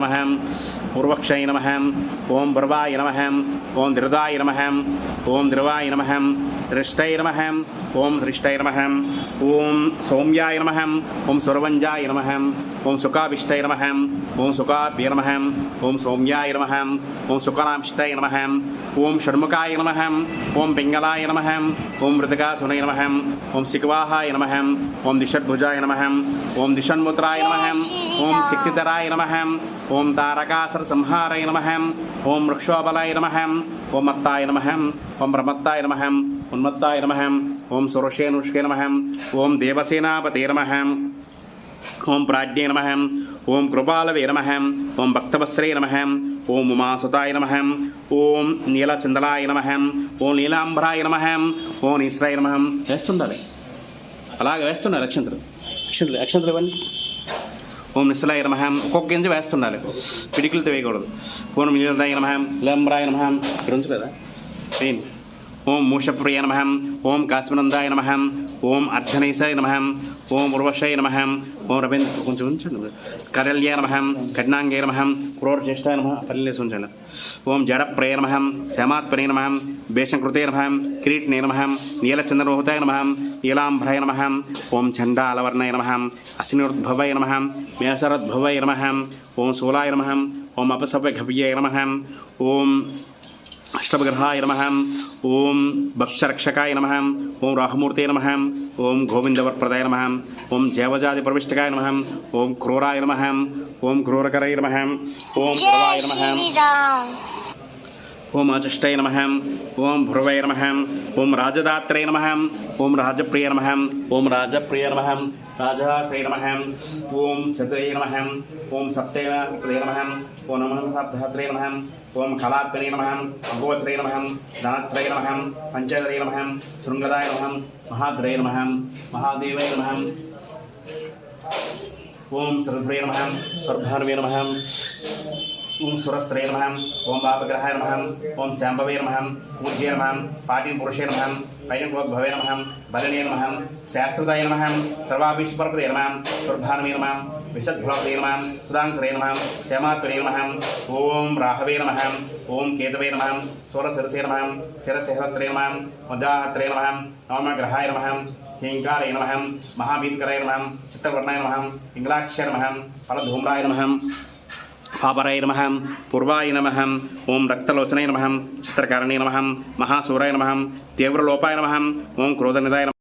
నమః పూర్వక్షయ నమ ఓం బ్రవాయ నమ ఓం ధృదాయ నమ ఓం ధ్రువాయ నమ దృష్టై నమ ఓం దృష్టై నమ ఓం సౌమ్యాయ నమ ఓం సురవంజాయ నమ ఓం సుఖాభిష్టై నమ ఓం సుఖాభ్య నమ ఓం సౌమ్యాయ నమ ఓం సుఖనాంష్టై నమ ఓం షణ్ముఖాయ నమ ఓం పింగళాయ నమ ఓం మృతకాసునయ నమ ఓం శిఖవాహాయ నమ ఓం దిషడ్భుజాయ నమ ఓం దిషణ్ముత్రాయ నమ ఓం శక్తిధరాయ నమ ఓం తారకాసుర సంహారాయ నమః ఓం వృక్షోబలాయ నమః ఓం మత్తాయ నమః ఓం బ్రహ్మత్తాయ నమః ఉన్మత్తాయ నమః ఓం సురషేనుష్కే నమః ఓం దేవసేనాపతే నమః ఓం ప్రాజ్ఞే నమ ఓం కృపాలవే నమ ఓం భక్తవస్త్రే నమ ఓం ఉమాసుతాయ నమ ఓం నీలచందలాయ నమ ఓం నీలాంబరాయ నమ ఓం ఈశ్వరాయ నమ వేస్తుండాలి అలాగే వేస్తున్నారు అక్షంతలు అక్షంతలు అక్షంతలు ఇవ్వండి ఓం నిశ్చలాయ నమ. ఒక్కొక్క గింజ వేస్తుండాలి. పిడికిలతో వేయకూడదు ఓం నీలదాయ నమ. లంబరాయ నమ. ఇక్కడ ఉంచలేదా వేయండి ఓం మూషప్రియ నమ ఓం కాశ్మనందాయ నమ ఓం అర్ధనైసాయ నమ ఓం ఉర్వశాయ నమ ఓం రవీంద్ర కొంచెం ఉంచండి కరల్యాయ నమ కఠినాంగే నమ క్రోరజ్యేష్ఠాయ నమ పల్లెసి ఉంచండి. ఓం జడప్రయ నమ శ్యామాత్పరే నమ భేషంకృతే నమ కిరీటినే నమ నీలచంద్రరోహతాయ నమ నీలాంభ్రాయ నమ ఓం చండాలవర్ణయ నమ అశ్వినోద్భవాయ నమ మేషరోద్భవాయ నమ ఓం శూలాయ నమ ఓం అపసవ్యఘవ్యాయ నమ ఓం అష్టమగ్రహాయ నమ. ఓం భక్షరక్షకాయ నమ. ఓం రాహమూర్తే నమ. ఓం గోవిందవర్ప్రదాయ నమ. ఓం జైవజాతి ప్రవిష్టకాయ నమ. ఓం క్రూరాయ నమ. ఓం క్రూరకరాయ నమ. ఓం జై భవాయ నమ. శ్రీరామ్ ఓం అచష్టాయ నమ ఓం భృవయ నమ ఓం రాజదాత్రే నమ ఓం రాజప్రియ నమ ఓం రాజప్రియ నమ రాజాశ్రయ నమ ఓం చతురయ నమ ఓం సప్తయ నమ ఓం నమ సప్తహత్రే నమ ఓం కళాత్మనే నమ భగవత్రే నమ ధనత్రయ నమ పంచదయ నమ శృంగదాయ నమ మహాద్రయ నమ మహాదేవయ నమ ఓం సర్వే నమ స్వర్ధానవే నమ ఓం సురస్త్రే నమ ఓం బాపగ్రహాయ నమహం ఓం శాంభవే నమహం పూజ్య నమహం పాటిన్ పురుషే నమ పైనభవే నమహం బలనే నమహం శాశ్వతాయ నమహం సర్వాభీష్పరపదే నమహం దుర్భానమే నమహం విషద్భవే నమహం సుధాంసరే నమహం శ్యామాత్వరే నమహం ఓం రాహవే నమహం ఓం కేతవే నమహం సూరశిరసే నమహం శిరశిహత్రే నమహం ముదాహత్రే నమహం నవమగ్రహాయ నమహం హ్రీంకారాయ నమహం మహాభీత్కరాయ నమహం చిత్తవర్ణాయ నమహం ఇంగ్లాక్షర నమహం ఫలధూమ్రాయ నమహం పాపరాయ నమ పూర్వాయ నమ ఓం రక్తలోచనాయ నమ చిత్రకారణే నమ మహాశూరాయ నమ తీవ్రలోపాయ నమ ఓం క్రోధనిదాయ నమ.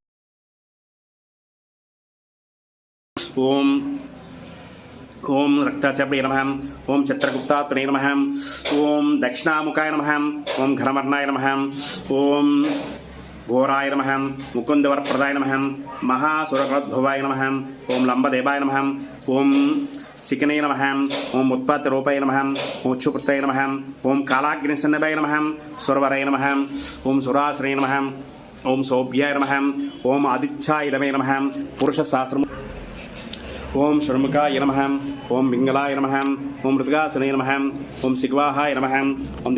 ఓం ఓం రక్తాచప్రియ నమ ఓం చిత్రగుప్తాత్మనే నమ ఓం దక్షిణాముఖాయ నమ ఓం ఘనమర్ణాయ నమ ఓం ఘోరాయ నమ ముకుందవరప్రదాయ నమ మహాసురగోద్భవాయ నమ ఓం లంబదేవాయ నమ ఓం శిఖనే నమ ఓం ఉత్పత్తిరూపాయ నమ ఓం ఉచ్చుకృతాయ నమ ఓం కాళాగ్ని కాళాగ్నిసన్నభాయ నమ సురవరయ నమ ఓం సురాశ్రయ నమ ఓం సౌభ్యాయ నమ ఓం ఆదిత్యాయ నమే నమ పురుషశాస్త్రము ఓం షణ్ముఖాయ నమ ఓం మింగళాయ నమ ఓం మృతగాసనాయ నమ ఓం శిగ్వాహాయ నమ ఓం